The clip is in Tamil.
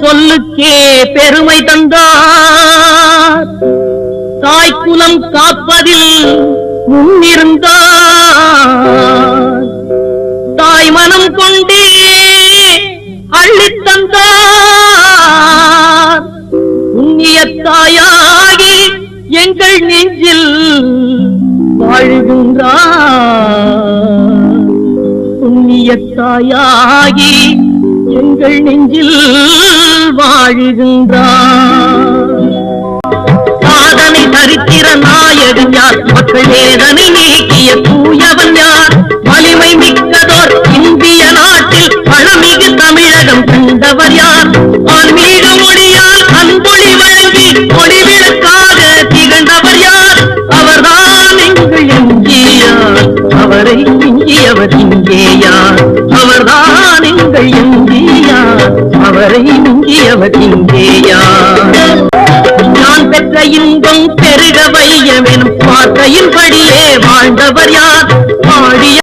சொல்லுக்கே பெருமை தந்தார். தாய்க்குலம் காப்பதில் முன்னிருந்தார். தாய் மனம் கொண்டே அள்ளித் தந்தார் புண்ணிய தாயாகி எங்கள் நெஞ்சில் வாழ்கின்றார். புண்ணிய தாயாகி எங்கள் நெஞ்சில் வாழ்கின்றான் சாதனை தரித்திர நாயகன் யார்? மக்கள் வேதனை நீக்கிய தூயவன் யார்? வலிமை மிக்கதோர் இந்திய நாட்டில் பழமிகு தமிழகம் கண்டவர் யார்? ஆன்மீக மொழியால் அன்பொழி வழங்கி ஒளிவிளக்காக திகழ்ந்தவர் யார்? அவர்தான் எங்கள் எம்ஜிஆர் அவரை இங்கியவர் இங்கேயார் அவர்தான் எங்கள் எம்ஜிஆர் அவரை மிஞ்சியவர் இங்கேயா யார் நான் பெற்ற இன்பம் பெருக வையவெனும் வார்த்தையின்படியே வாழ்ந்தவர் யார்? பாடிய